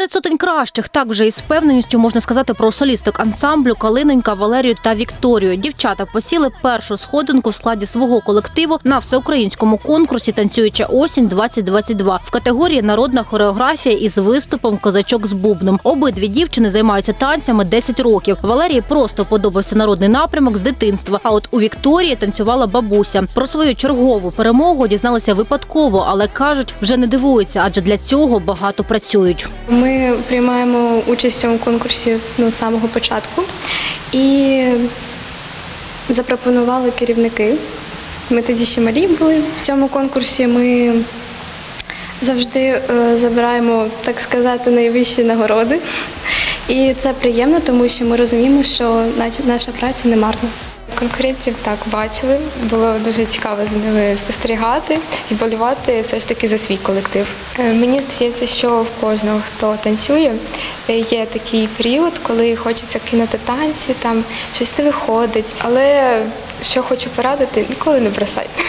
Серед сотень кращих так вже із впевненістю можна сказати про солісток ансамблю Калинонька, Валерію та Вікторію. Дівчата посіли першу сходинку в складі свого колективу на всеукраїнському конкурсі Танцююча осінь 2022 в категорії Народна хореографія із виступом Козачок з бубном. Обидві дівчини займаються танцями 10 років. Валерії просто подобався народний напрямок з дитинства. А от у Вікторії танцювала бабуся. Про свою чергову перемогу дізналися випадково, але кажуть, вже не дивуються, адже для цього багато працюють. Ми приймаємо участь у конкурсі ну, з самого початку і запропонували керівники. Ми тоді ще малі були в цьому конкурсі. Ми завжди е, забираємо, так сказати, найвищі нагороди. І це приємно, тому що ми розуміємо, що наша праця не марна. Конкурентів так бачили. Було дуже цікаво за ними спостерігати і болювати все ж таки за свій колектив. Е, Мені здається, що в кожного, хто танцює, є такий період, коли хочеться кинути танці, там щось не виходить. Але що хочу порадити, ніколи не бросайте.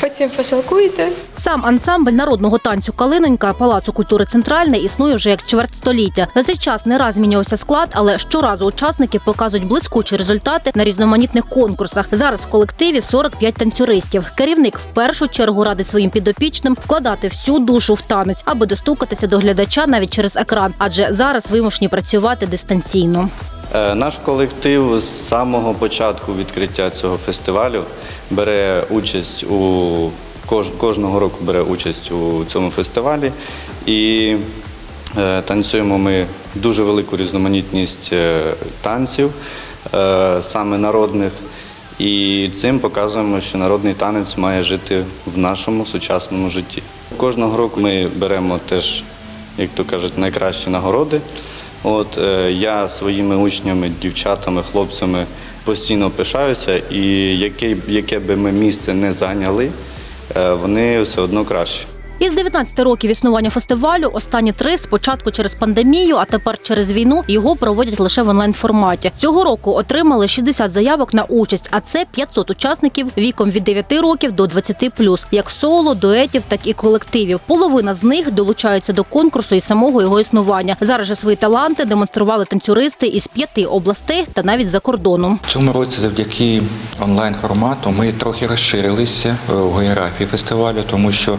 Потім пожалкуєте. Сам ансамбль народного танцю Калинонька Палацу культури Центральне існує вже як чверть століття. За цей час не раз змінювався склад, але щоразу учасники показують блискучі результати на різноманітних конкурсах. Зараз в колективі 45 танцюристів. Керівник в першу чергу радить своїм підопічним вкладати всю душу в танець, аби достукатися до глядача навіть через екран, адже зараз вимушені працювати дистанційно. Е, Наш колектив з самого початку відкриття цього фестивалю бере участь у кож- кожного року бере участь у цьому фестивалі і е, танцюємо ми дуже велику різноманітність е, танців, саме народних. І цим показуємо, що народний танець має жити в нашому сучасному житті. Кожного року ми беремо теж, як то кажуть, найкращі нагороди. От е, я своїми учнями, дівчатами, хлопцями постійно пишаюся, і яке, яке би ми місце не зайняли, е, вони все одно кращі. Із 19 років існування фестивалю останні три спочатку через пандемію, а тепер через війну його проводять лише в онлайн форматі. Цього року отримали 60 заявок на участь, а це 500 учасників віком від 9 років до 20+, як соло, дуетів, так і колективів. Половина з них долучаються до конкурсу і самого його існування. Зараз же свої таланти демонстрували танцюристи із п'яти областей та навіть за кордоном. Цьому році завдяки онлайн формату ми трохи розширилися е, в географії фестивалю, тому що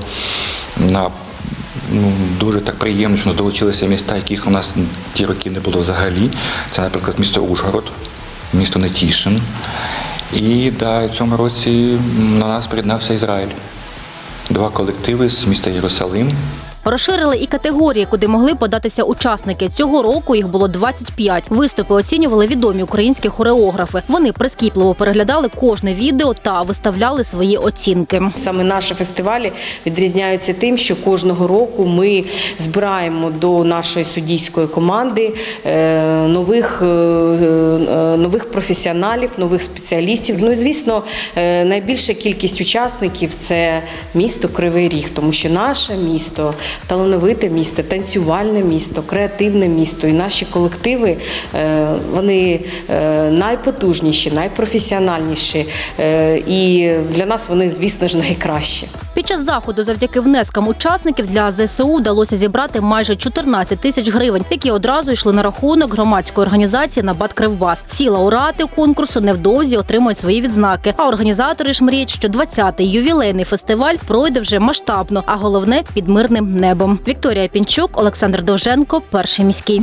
на ну, дуже так приємно, що долучилися міста, яких у нас ті роки не було взагалі. Це, наприклад, місто Ужгород, місто Нетішин. І да, в цьому році на нас приєднався Ізраїль. Два колективи з міста Єрусалим. Розширили і категорії, куди могли податися учасники. Цього року їх було 25. Виступи оцінювали відомі українські хореографи. Вони прискіпливо переглядали кожне відео та виставляли свої оцінки. Саме наші фестивалі відрізняються тим, що кожного року ми збираємо до нашої суддійської команди е, нових, е, е, нових професіоналів, нових спеціалістів. Ну і звісно, найбільша кількість учасників це місто Кривий Ріг, тому що наше місто талановите місто, танцювальне місто, креативне місто. І наші колективи е, вони е, найпотужніші, найпрофесіональніші. Е, І для нас вони, звісно ж, найкращі. Під час заходу, завдяки внескам учасників для ЗСУ вдалося зібрати майже 14 тисяч гривень, які одразу йшли на рахунок громадської організації Набат Кривбас. Всі лауреати конкурсу невдовзі отримують свої відзнаки. А організатори ж мріють, що 20-й ювілейний фестиваль пройде вже масштабно, а головне під мирним небом. Вікторія Пінчук, Олександр Довженко, перший міський.